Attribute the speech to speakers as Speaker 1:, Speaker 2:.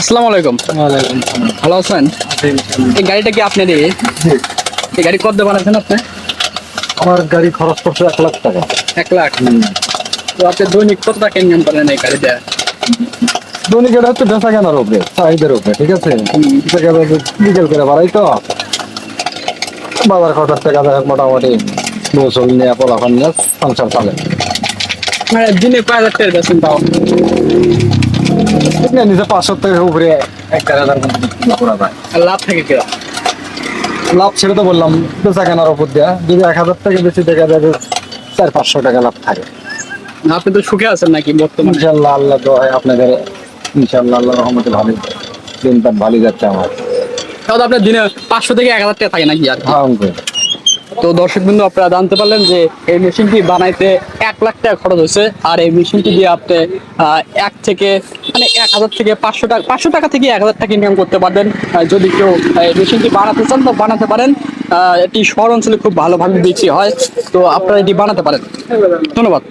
Speaker 1: আসসালামু আলাইকুম। ভালো আছেন? এই গাড়িটা কি আপনার এই গাড়ি কত বানাচ্ছেন আপনি?
Speaker 2: আমার গাড়ি খরচ পড়ছে এক লাখ টাকা।
Speaker 1: এক লাখ? তো আপনি দৈনিক কত টাকা ইনকাম করেন এই গাড়িতে?
Speaker 2: দৈনিক এটা হচ্ছে বেচা কেনার উপরে চাহিদার উপরে ঠিক আছে? বিকেল করে বাড়াই তো? বাজার খরচ টাকা দেয় মোটামুটি বছর নিয়ে পলাফান নিয়ে সংসার চালে।
Speaker 1: মানে দিনে কয় হাজার টাকা বেছেন তাও
Speaker 2: পাঁচশো উপরে এক হাজার করা যায়।
Speaker 1: লাভ থাকে
Speaker 2: লাভ ছেড়ে তো বললাম বেচা কেনার উপর দেয়া। যদি এক হাজার টাকা বেশি দেখা যাবে চার পাঁচশো টাকা লাভ থাকে।
Speaker 1: আপনি তো সুখে আছেন নাকি বর্তমানে?
Speaker 2: ইনশাল্লাহ আল্লাহ দোয়ায় আপনাদের ইনশাল্লাহ আল্লাহ রহমতে ভালো দিনটা ভালো যাচ্ছে আমার।
Speaker 1: তাহলে আপনার দিনে পাঁচশো থেকে এক হাজার টাকা থাকে নাকি আর?
Speaker 2: হ্যাঁ
Speaker 1: তো দর্শক বিন্দু আপনারা জানতে পারলেন যে এই মেশিনটি বানাইতে এক লাখ টাকা খরচ হয়েছে আর এই মেশিনটি দিয়ে আপনি এক থেকে মানে এক হাজার থেকে পাঁচশো টাকা পাঁচশো টাকা থেকে এক হাজার টাকা ইনকাম করতে পারবেন। যদি কেউ মেশিনটি বানাতে চান তো বানাতে পারেন। এটি শহর অঞ্চলে খুব ভালোভাবে বেশি হয়। তো আপনারা এটি বানাতে পারেন। ধন্যবাদ।